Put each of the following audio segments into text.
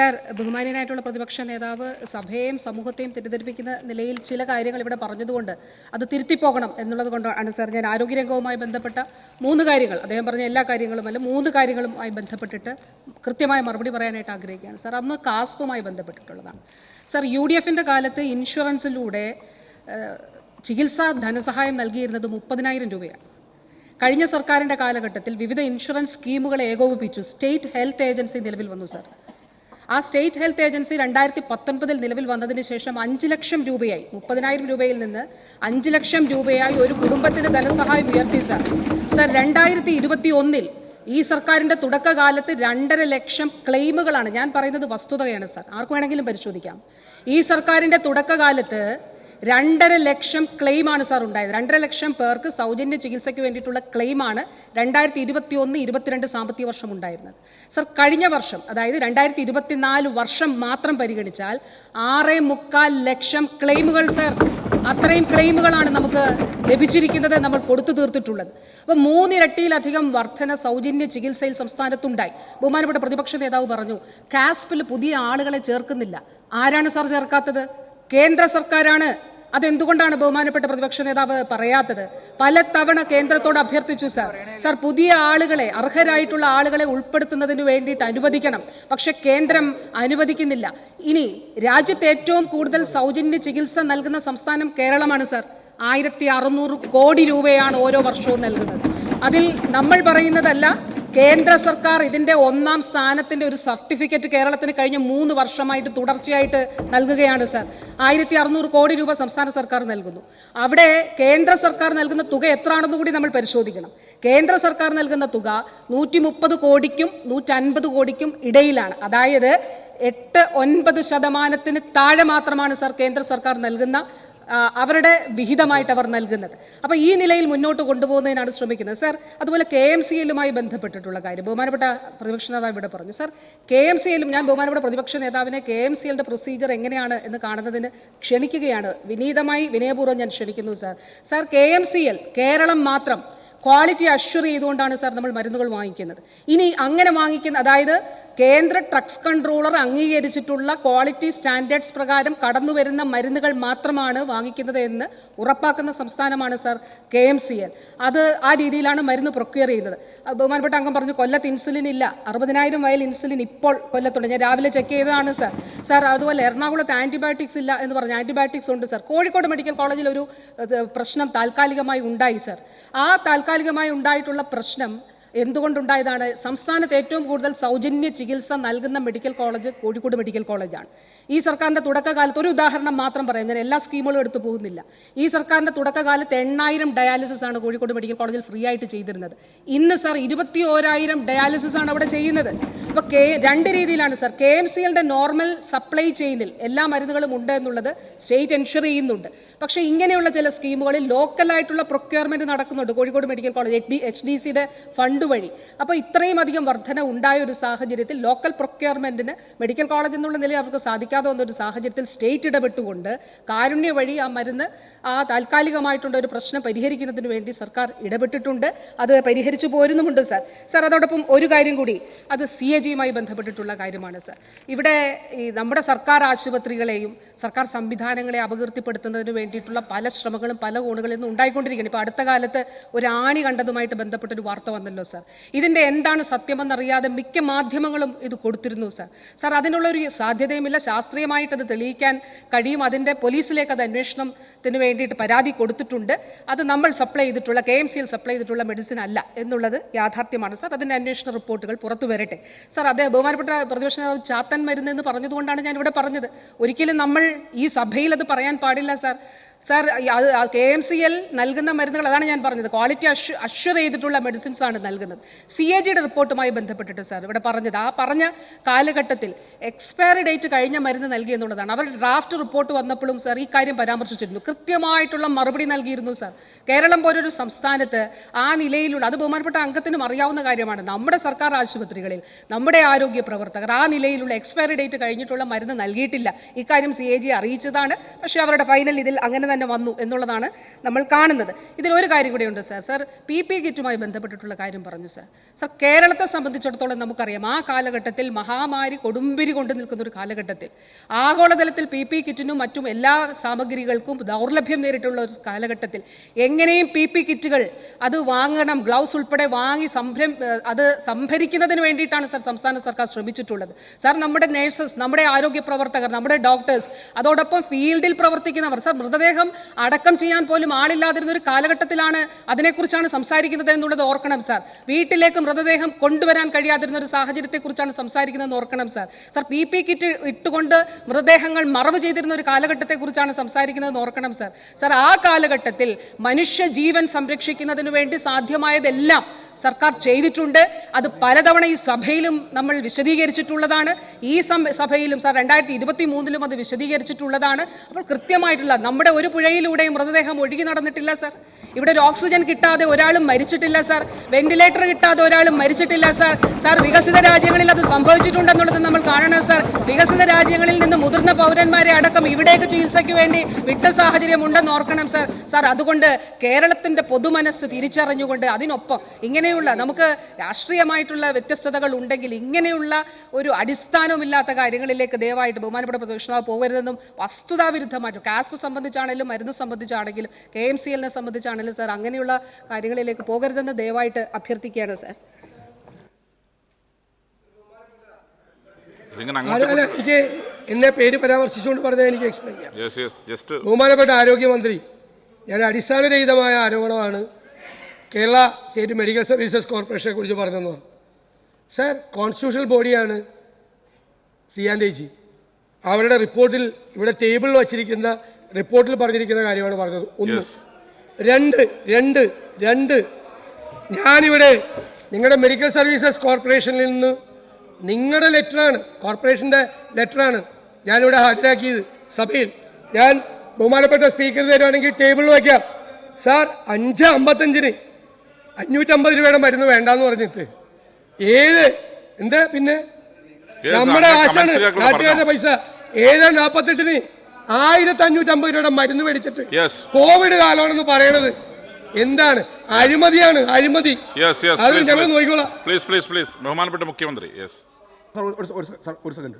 Sir ബഹുമാനീയനായിട്ടുള്ള പ്രതിപക്ഷ നേതാവ് സഭയെയും സമൂഹത്തെയും തെറ്റിദ്ധരിപ്പിക്കുന്ന നിലയിൽ ചില കാര്യങ്ങൾ ഇവിടെ പറഞ്ഞതുകൊണ്ട് അത് തിരുത്തിപ്പോകണം എന്നുള്ളത് കൊണ്ടാണ് സാർ ഞാൻ ആരോഗ്യരംഗവുമായി ബന്ധപ്പെട്ട മൂന്ന് കാര്യങ്ങൾ അദ്ദേഹം പറഞ്ഞ എല്ലാ കാര്യങ്ങളും അല്ല മൂന്ന് കാര്യങ്ങളുമായി ബന്ധപ്പെട്ടിട്ട് കൃത്യമായ മറുപടി പറയാനായിട്ട് ആഗ്രഹിക്കുകയാണ്. സാർ അന്ന് കാസ്പുമായി ബന്ധപ്പെട്ടിട്ടുള്ളതാണ്. സാർ യു ഡി എഫിന്റെ കാലത്ത് ഇൻഷുറൻസിലൂടെ ചികിത്സാ ധനസഹായം നൽകിയിരുന്നത് മുപ്പതിനായിരം രൂപയാണ്. കഴിഞ്ഞ സർക്കാരിന്റെ കാലഘട്ടത്തിൽ വിവിധ ഇൻഷുറൻസ് സ്കീമുകളെ ഏകോപിപ്പിച്ചു. സ്റ്റേറ്റ് ഹെൽത്ത് ഏജൻസി നിലവിൽ വന്നു സാർ. ആ സ്റ്റേറ്റ് ഹെൽത്ത് ഏജൻസി രണ്ടായിരത്തി പത്തൊൻപതിൽ നിലവിൽ വന്നതിന് ശേഷം അഞ്ച് ലക്ഷം രൂപയായി മുപ്പതിനായിരം രൂപയിൽ നിന്ന് അഞ്ച് ലക്ഷം രൂപയായി ഒരു കുടുംബത്തിന് ധനസഹായം ഉയർത്തി സാർ. സർ രണ്ടായിരത്തി ഇരുപത്തി ഒന്നിൽ ഈ സർക്കാരിന്റെ തുടക്കകാലത്ത് രണ്ടര ലക്ഷം ക്ലെയിമുകളാണ് ഞാൻ പറയുന്നത് വസ്തുതയാണ് സർ. ആർക്ക് വേണമെങ്കിലും പരിശോധിക്കാം. ഈ സർക്കാരിന്റെ തുടക്കകാലത്ത് രണ്ടര ലക്ഷം ക്ലെയിമാണ് സാർ ഉണ്ടായത്. രണ്ടര ലക്ഷം പേർക്ക് സൗജന്യ ചികിത്സയ്ക്ക് വേണ്ടിയിട്ടുള്ള ക്ലെയിമാണ് രണ്ടായിരത്തി ഇരുപത്തി ഒന്ന് ഇരുപത്തിരണ്ട് സാമ്പത്തിക വർഷം ഉണ്ടായിരുന്നത്. സർ കഴിഞ്ഞ വർഷം അതായത് രണ്ടായിരത്തി ഇരുപത്തിനാല് വർഷം മാത്രം പരിഗണിച്ചാൽ ആറ് മുക്കാൽ ലക്ഷം ക്ലെയിമുകൾ സർ അത്രയും ക്ലെയിമുകളാണ് നമുക്ക് ലഭിച്ചിരിക്കുന്നത് നമ്മൾ കൊടുത്തു തീർത്തിട്ടുള്ളത്. അപ്പോൾ മൂന്നിരട്ടിയിലധികം വർധന സൗജന്യ ചികിത്സയിൽ സംസ്ഥാനത്തുണ്ടായി. ബഹുമാനപ്പെട്ട പ്രതിപക്ഷ നേതാവ് പറഞ്ഞു കാസ്പിൽ പുതിയ ആളുകളെ ചേർക്കുന്നില്ല. ആരാണ് സാർ ചേർക്കാത്തത്? കേന്ദ്ര സർക്കാരാണ്. അതെന്തുകൊണ്ടാണ് ബഹുമാനപ്പെട്ട പ്രതിപക്ഷ നേതാവ് പറയാത്തത്? പല തവണ കേന്ദ്രത്തോട് അഭ്യർത്ഥിച്ചു സർ. സാർ പുതിയ ആളുകളെ അർഹരായിട്ടുള്ള ആളുകളെ ഉൾപ്പെടുത്തുന്നതിന് വേണ്ടിയിട്ട് അനുവദിക്കണം. പക്ഷെ കേന്ദ്രം അനുവദിക്കുന്നില്ല. ഇനി രാജ്യത്ത് ഏറ്റവും കൂടുതൽ സൗജന്യ ചികിത്സ നൽകുന്ന സംസ്ഥാനം കേരളമാണ് സർ. ആയിരത്തി അറുന്നൂറ് കോടി രൂപയാണ് ഓരോ വർഷവും നൽകുന്നത്. അതിൽ നമ്മൾ പറയുന്നതല്ല കേന്ദ്ര സർക്കാർ ഇതിന്റെ ഒന്നാം സ്ഥാനത്തിന്റെ ഒരു സർട്ടിഫിക്കറ്റ് കേരളത്തിന് കഴിഞ്ഞ മൂന്ന് വർഷമായിട്ട് തുടർച്ചയായിട്ട് നൽകുകയാണ് സർ. ആയിരത്തി അറുന്നൂറ് കോടി രൂപ സംസ്ഥാന സർക്കാർ നൽകുന്നു. അവിടെ കേന്ദ്ര സർക്കാർ നൽകുന്ന തുക എത്രയാണെന്ന് കൂടി നമ്മൾ പരിശോധിക്കണം. കേന്ദ്ര സർക്കാർ നൽകുന്ന തുക നൂറ്റി മുപ്പത് കോടിക്കും നൂറ്റൻപത് കോടിക്കും ഇടയിലാണ്. അതായത് എട്ട് ഒൻപത് ശതമാനത്തിന് താഴെ മാത്രമാണ് സർ കേന്ദ്ര സർക്കാർ നൽകുന്ന അവരുടെ വിഹിതമായിട്ട് അവർ നൽകുന്നത്. അപ്പോൾ ഈ നിലയിൽ മുന്നോട്ട് കൊണ്ടുപോകുന്നതിനാണ് ശ്രമിക്കുന്നത്. സർ അതുപോലെ കെ എം സി എല്ലുമായി ബന്ധപ്പെട്ടിട്ടുള്ള കാര്യം. ബഹുമാനപ്പെട്ട പ്രതിപക്ഷ നേതാവ് ഇവിടെ പറഞ്ഞു. സർ കെ എം സി എല്ലും ഞാൻ ബഹുമാനപ്പെട്ട പ്രതിപക്ഷ നേതാവിനെ കെ എം സി എല്ലിന്റെ പ്രൊസീജിയർ എങ്ങനെയാണ് എന്ന് കാണുന്നതിന് ക്ഷണിക്കുകയാണ്. വിനീതമായി വിനയപൂർവം ഞാൻ ക്ഷണിക്കുന്നു sir. Sir K M C L Kerala മാത്രം ക്വാളിറ്റി അഷ്വർ ചെയ്തുകൊണ്ടാണ് സാർ നമ്മൾ മരുന്നുകൾ വാങ്ങിക്കുന്നത്. ഇനി അങ്ങനെ വാങ്ങിക്കുന്ന അതായത് കേന്ദ്ര ഡ്രഗ്സ് കൺട്രോളർ അംഗീകരിച്ചിട്ടുള്ള ക്വാളിറ്റി സ്റ്റാൻഡേർഡ്സ് പ്രകാരം കടന്നു വരുന്ന മരുന്നുകൾ മാത്രമാണ് വാങ്ങിക്കുന്നത് എന്ന് ഉറപ്പാക്കുന്ന സംസ്ഥാനമാണ് sir K M C L. അത് ആ രീതിയിലാണ് മരുന്ന് പ്രൊക്യൂർ ചെയ്യുന്നത്. ബഹുമാനപ്പെട്ട അംഗം പറഞ്ഞു കൊല്ലത്ത് ഇൻസുലിൻ ഇല്ല. അറുപതിനായിരം വയൽ ഇൻസുലിൻ ഇപ്പോൾ കൊല്ലത്തുണ്ട് ഞാൻ രാവിലെ ചെക്ക് ചെയ്തതാണ് സാർ. സാർ അതുപോലെ എറണാകുളത്ത് ആന്റിബയോട്ടിക്സ് ഇല്ല എന്ന് പറഞ്ഞു ആന്റിബയോട്ടിക്സ് ഉണ്ട് സാർ. കോഴിക്കോട് മെഡിക്കൽ കോളേജിൽ ഒരു പ്രശ്നം താൽക്കാലികമായി ഉണ്ടായി സാർ. ആ താൽക്കാലികമായി ഉണ്ടായിട്ടുള്ള പ്രശ്നം എന്തുകൊണ്ടുണ്ടായതാണ്? സംസ്ഥാനത്ത് ഏറ്റവും കൂടുതൽ സൗജന്യ ചികിത്സ നൽകുന്ന മെഡിക്കൽ കോളേജ് കോഴിക്കോട് മെഡിക്കൽ കോളേജാണ്. ഈ സർക്കാരിന്റെ തുടക്കകാലത്ത് ഒരു ഉദാഹരണം മാത്രം പറയാം. ഞാൻ എല്ലാ സ്കീമുകളും എടുത്തു പോകുന്നില്ല. ഈ സർക്കാരിന്റെ തുടക്കകാലത്ത് എണ്ണായിരം ഡയാലിസിസ് ആണ് കോഴിക്കോട് മെഡിക്കൽ കോളേജിൽ ഫ്രീ ആയിട്ട് ചെയ്തിരുന്നത്. ഇന്ന് സർ ഇരുപത്തി ഓരായിരം ഡയാലിസിസ് ആണ് അവിടെ ചെയ്യുന്നത്. അപ്പോൾ കെ രണ്ട് രീതിയിലാണ് sir. K M C normal supply ചെയിനിൽ എല്ലാ മരുന്നുകളും ഉണ്ട് എന്നുള്ളത് സ്റ്റേറ്റ് എൻഷുർ ചെയ്യുന്നുണ്ട്. പക്ഷേ ഇങ്ങനെയുള്ള ചില സ്കീമുകളിൽ ലോക്കലായിട്ടുള്ള പ്രൊക്യൂർമെന്റ് നടക്കുന്നുണ്ട് Kozhikode medical college H D H D സിയുടെ ഫണ്ട് വഴി. അപ്പോൾ ഇത്രയും അധികം വർധന ഉണ്ടായ ഒരു സാഹചര്യത്തിൽ ലോക്കൽ പ്രൊക്യൂർമെന്റിന് മെഡിക്കൽ കോളേജ് എന്നുള്ള നിലയിൽ അവർക്ക് സാധിക്കാതെ വന്ന ഒരു സാഹചര്യത്തിൽ സ്റ്റേറ്റ് ഇടപെട്ടുകൊണ്ട് കാരുണ്യ വഴി ആ മരുന്ന് ആ താൽക്കാലികമായിട്ടുള്ള ഒരു പ്രശ്നം പരിഹരിക്കുന്നതിന് വേണ്ടി സർക്കാർ ഇടപെട്ടിട്ടുണ്ട്. അത് പരിഹരിച്ചു പോരുന്നുമുണ്ട് സാർ. സാർ അതോടൊപ്പം ഒരു കാര്യം കൂടി. അത് സി എ ജിയുമായി ബന്ധപ്പെട്ടിട്ടുള്ള കാര്യമാണ് സാർ. ഇവിടെ ഈ നമ്മുടെ സർക്കാർ ആശുപത്രികളെയും സർക്കാർ സംവിധാനങ്ങളെ അപകീർത്തിപ്പെടുത്തുന്നതിന് വേണ്ടിയിട്ടുള്ള പല ശ്രമങ്ങളും പല കോണുകളിൽ നിന്നും ഉണ്ടായിക്കൊണ്ടിരിക്കുകയാണ്. ഇപ്പോൾ അടുത്ത കാലത്ത് ഒരു ആണി കണ്ടതുമായിട്ട് ബന്ധപ്പെട്ടൊരു വാർത്ത വന്നല്ലോ സാർ. ഇതിന്റെ എന്താണ് സത്യമെന്നറിയാതെ മിക്ക മാധ്യമങ്ങളും ഇത് കൊടുത്തിരുന്നു സർ. സാർ അതിനുള്ളൊരു സാധ്യതയുമില്ല. ശാസ്ത്രീയമായിട്ട് അത് തെളിയിക്കാൻ കഴിയും. അതിന്റെ പോലീസിലേക്ക് അത് അന്വേഷണത്തിന് വേണ്ടിയിട്ട് പരാതി കൊടുത്തിട്ടുണ്ട്. അത് നമ്മൾ സപ്ലൈ ചെയ്തിട്ടുള്ള കെ എം സിയിൽ സപ്ലൈ ചെയ്തിട്ടുള്ള മെഡിസിൻ അല്ല എന്നുള്ളത് യാഥാർത്ഥ്യമാണ്. സാർ അതിന്റെ അന്വേഷണ റിപ്പോർട്ടുകൾ പുറത്തു വരട്ടെ. സാർ അതേ ബഹുമാനപ്പെട്ട പ്രതിപക്ഷ നേതാവ് ചാത്തൻ മരുന്ന് എന്ന് പറഞ്ഞതുകൊണ്ടാണ് ഞാൻ ഇവിടെ പറഞ്ഞത്. ഒരിക്കലും നമ്മൾ ഈ സഭയിൽ അത് പറയാൻ പാടില്ല സാർ. സാർ അത് കെ എം സി എൽ നൽകുന്ന മരുന്നുകൾ അതാണ് ഞാൻ പറഞ്ഞത്. ക്വാളിറ്റി അഷ് അഷ്വർ ചെയ്തിട്ടുള്ള മെഡിസിൻസ് ആണ് നൽകുന്നത്. സി എ ജിയുടെ റിപ്പോർട്ടുമായി ബന്ധപ്പെട്ടിട്ട് സാർ ഇവിടെ പറഞ്ഞത്. ആ പറഞ്ഞ കാലഘട്ടത്തിൽ എക്സ്പയറി ഡേറ്റ് കഴിഞ്ഞ മരുന്ന് നൽകി എന്നുള്ളതാണ്. അവർ ഡ്രാഫ്റ്റ് റിപ്പോർട്ട് വന്നപ്പോഴും സാർ ഈ കാര്യം പരാമർശിച്ചിരുന്നു. കൃത്യമായിട്ടുള്ള മറുപടി നൽകിയിരുന്നു സാർ. കേരളം പോലൊരു സംസ്ഥാനത്ത് ആ നിലയിലുള്ള അത് ബഹുമാനപ്പെട്ട അംഗത്തിനും അറിയാവുന്ന കാര്യമാണ്. നമ്മുടെ സർക്കാർ ആശുപത്രികളിൽ നമ്മുടെ ആരോഗ്യ പ്രവർത്തകർ ആ നിലയിലുള്ള എക്സ്പയറി ഡേറ്റ് കഴിഞ്ഞിട്ടുള്ള മരുന്ന് നൽകിയിട്ടില്ല. ഇക്കാര്യം സി എ ജി അറിയിച്ചതാണ്. പക്ഷേ അവരുടെ ഫൈനൽ ഇതിൽ അങ്ങനെ തന്നെ വന്നു എന്നുള്ളതാണ് നമ്മൾ കാണുന്നത്. ഇതിലൊരു കാര്യം കൂടിയുണ്ട് സാർ. സാർ പി പി കിറ്റുമായി ബന്ധപ്പെട്ടിട്ടുള്ള കാര്യം പറഞ്ഞു സാർ. സാർ കേരളത്തെ സംബന്ധിച്ചിടത്തോളം നമുക്കറിയാം ആ കാലഘട്ടത്തിൽ മഹാമാരി കൊടുമ്പിരി കൊണ്ട് നിൽക്കുന്ന ഒരു കാലഘട്ടത്തിൽ ആഗോളതലത്തിൽ പി പി കിറ്റിനും മറ്റും എല്ലാ സാമഗ്രികൾക്കും ദൗർലഭ്യം നേരിട്ടുള്ള ഒരു കാലഘട്ടത്തിൽ എങ്ങനെയും പി പി കിറ്റുകൾ അത് വാങ്ങണം ഗ്ലൗസ് ഉൾപ്പെടെ വാങ്ങി സംരം അത് സംഭരിക്കുന്നതിന് വേണ്ടിയിട്ടാണ് സാർ സംസ്ഥാന സർക്കാർ ശ്രമിച്ചിട്ടുള്ളത്. സാർ നമ്മുടെ നഴ്സസ് നമ്മുടെ ആരോഗ്യ പ്രവർത്തകർ നമ്മുടെ ഡോക്ടേഴ്സ് അതോടൊപ്പം ഫീൽഡിൽ പ്രവർത്തിക്കുന്നവർ സാർ മൃതദേഹം അടക്കം ചെയ്യാൻ പോലും ആളില്ലാതിരുന്ന ഒരു കാലഘട്ടത്തിലാണ് അതിനെക്കുറിച്ചാണ് സംസാരിക്കുന്നത് എന്നുള്ളത് ഓർക്കണം സാർ. വീട്ടിലേക്ക് മൃതദേഹം കൊണ്ടുവരാൻ കഴിയാതിരുന്ന ഒരു സാഹചര്യത്തെക്കുറിച്ചാണ് സംസാരിക്കുന്നതെന്ന് ഓർക്കണം sir. Sir P P kit ഇട്ടുകൊണ്ട് മൃതദേഹങ്ങൾ മറവ് ചെയ്തിരുന്ന ഒരു കാലഘട്ടത്തെക്കുറിച്ചാണ് സംസാരിക്കുന്നതെന്ന് ഓർക്കണം സാർ. സാർ ആ കാലഘട്ടത്തിൽ മനുഷ്യ ജീവൻ സംരക്ഷിക്കുന്നതിന് വേണ്ടി സാധ്യമായതെല്ലാം സർക്കാർ ചെയ്തിട്ടുണ്ട്. അത് പലതവണ ഈ സഭയിലും നമ്മൾ വിശദീകരിച്ചിട്ടുള്ളതാണ്. ഈ സഭയിലും സാർ രണ്ടായിരത്തി ഇരുപത്തി മൂന്നിലും അത് വിശദീകരിച്ചിട്ടുള്ളതാണ്. അപ്പോൾ കൃത്യമായിട്ടുള്ള നമ്മുടെ ഒരു പുഴയിലൂടെയും മൃതദേഹം ഒഴുകി നടന്നിട്ടില്ല സർ. ഇവിടെ ഒരു ഓക്സിജൻ കിട്ടാതെ ഒരാളും മരിച്ചിട്ടില്ല സർ. വെന്റിലേറ്റർ കിട്ടാതെ ഒരാളും മരിച്ചിട്ടില്ല സർ. സാർ വികസിത രാജ്യങ്ങളിൽ അത് സംഭവിച്ചിട്ടുണ്ടെന്നുള്ളത് നമ്മൾ കാണണം സാർ. വികസിത രാജ്യങ്ങളിൽ നിന്ന് മുതിർന്ന പൗരന്മാരെ അടക്കം ഇവിടേക്ക് ചികിത്സയ്ക്ക് വേണ്ടി വിട്ട സാഹചര്യം ഉണ്ടെന്ന് ഓർക്കണം സർ. സാർ അതുകൊണ്ട് കേരളത്തിന്റെ പൊതുമനസ് തിരിച്ചറിഞ്ഞുകൊണ്ട് അതിനൊപ്പം ഇങ്ങനെയുള്ള നമുക്ക് രാഷ്ട്രീയമായിട്ടുള്ള വ്യത്യസ്തതകൾ ഉണ്ടെങ്കിൽ ഇങ്ങനെയുള്ള ഒരു അടിസ്ഥാനമില്ലാത്ത കാര്യങ്ങളിലേക്ക് ദയവായിട്ട് ബഹുമാനപ്പെട്ട പ്രതിപക്ഷനാവ് പോകരുതെന്നും വസ്തുതാവിരുദ്ധമായിട്ടും കാസ്പ് സംബന്ധിച്ചാണെങ്കിലും മരുന്ന് സംബന്ധിച്ചാണെങ്കിലും കെ എം സി എല്ലിനെ സംബന്ധിച്ചാണെങ്കിലും സാർ അങ്ങനെയുള്ള കാര്യങ്ങളിലേക്ക് പോകരുതെന്ന് ദയവായിട്ട് അഭ്യർത്ഥിക്കുകയാണ് സാർ. എനിക്ക് എന്നെ പേര് പരാമർശിച്ചുകൊണ്ട് പറഞ്ഞാൽ എനിക്ക് എക്സ്പ്ലെയിൻ ചെയ്യാം. യെസ് യെസ് ജസ്റ്റ് ബഹുമാനപ്പെട്ട ആരോഗ്യമന്ത്രി ഞാൻ അടിസ്ഥാനരഹിതമായ ആരോപണമാണ് കേരള സ്റ്റേറ്റ് മെഡിക്കൽ സർവീസസ് കോർപ്പറേഷനെ കുറിച്ച് പറഞ്ഞതെന്ന് പറഞ്ഞു. സർ കോൺസ്റ്റിറ്റ്യൂഷണൽ ബോഡിയാണ് സി ആൻഡ് എ ജി. അവരുടെ റിപ്പോർട്ടിൽ ഇവിടെ ടേബിളിൽ വച്ചിരിക്കുന്ന റിപ്പോർട്ടിൽ പറഞ്ഞിരിക്കുന്ന കാര്യമാണ് പറഞ്ഞത്. ഒന്ന് രണ്ട് രണ്ട് രണ്ട്. ഞാനിവിടെ നിങ്ങളുടെ മെഡിക്കൽ സർവീസസ് കോർപ്പറേഷനിൽ നിന്ന് നിങ്ങളുടെ ലെറ്ററാണ് കോർപ്പറേഷന്റെ ലെറ്ററാണ് ഞാനിവിടെ ഹാജരാക്കിയത് സഭയിൽ. ഞാൻ ബഹുമാനപ്പെട്ട സ്പീക്കർ തരുവാണെങ്കിൽ ടേബിളിൽ വയ്ക്കാം. സാർ അഞ്ച് അമ്പത്തഞ്ചിന് അഞ്ഞൂറ്റമ്പത് രൂപയുടെ മരുന്ന് വേണ്ടാന്ന് പറഞ്ഞിട്ട്. ഏത്? എന്താ പിന്നെ? നമ്മുടെ അങ്ങനെ ആശാണ് നാട്ടുകാരുടെ പൈസ. ഏഴ് നാപ്പത്തെട്ടിന്? ആയിരത്തി അഞ്ഞൂറ്റമ്പത് രൂപയുടെ മരുന്ന് മേടിച്ചിട്ട്. യെസ് കോവിഡ് കാലമാണെന്ന് പറയണത്. എന്താണ്? അഴിമതിയാണ് അഴിമതി. യെസ് യെസ് അത് ഞങ്ങൾ നോക്കിക്കോളാം. പ്ലീസ് പ്ലീസ് പ്ലീസ് ബഹുമാനപ്പെട്ട മുഖ്യമന്ത്രി യെസ് സാർ, ഒരു- സെക്കൻഡ്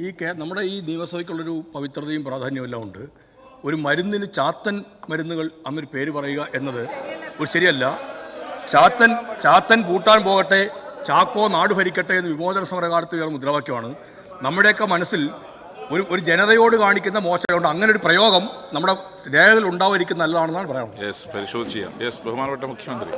ഈ കേ നമ്മുടെ ഈ നിയമസഭയ്ക്കുള്ളൊരു പവിത്രതയും പ്രാധാന്യവും എല്ലാം ഉണ്ട്. ഒരു മരുന്നിന് ചാത്തൻ മരുന്നുകൾ അങ്ങൊരു പേര് പറയുക എന്നത് ഒരു ശരിയല്ല. ചാത്തൻ ചാത്തൻ പൂട്ടാൻ പോകട്ടെ ചാക്കോ നാട് ഭരിക്കട്ടെ എന്ന് വിമോചന സമരകാലത്ത് ഉയർന്ന മുദ്രാവാക്യമാണ്. നമ്മുടെയൊക്കെ മനസ്സിൽ ഒരു ഒരു ജനതയോട് കാണിക്കുന്ന മോശമുണ്ട് അങ്ങനെ ഒരു പ്രയോഗം നമ്മുടെ രേഖകൾ ഉണ്ടാവാതിരിക്കുന്ന നല്ലതാണെന്നാണ് യെസ് പരിശോധിച്ച് ചെയ്യാം. ബഹുമാനപ്പെട്ട മുഖ്യമന്ത്രി.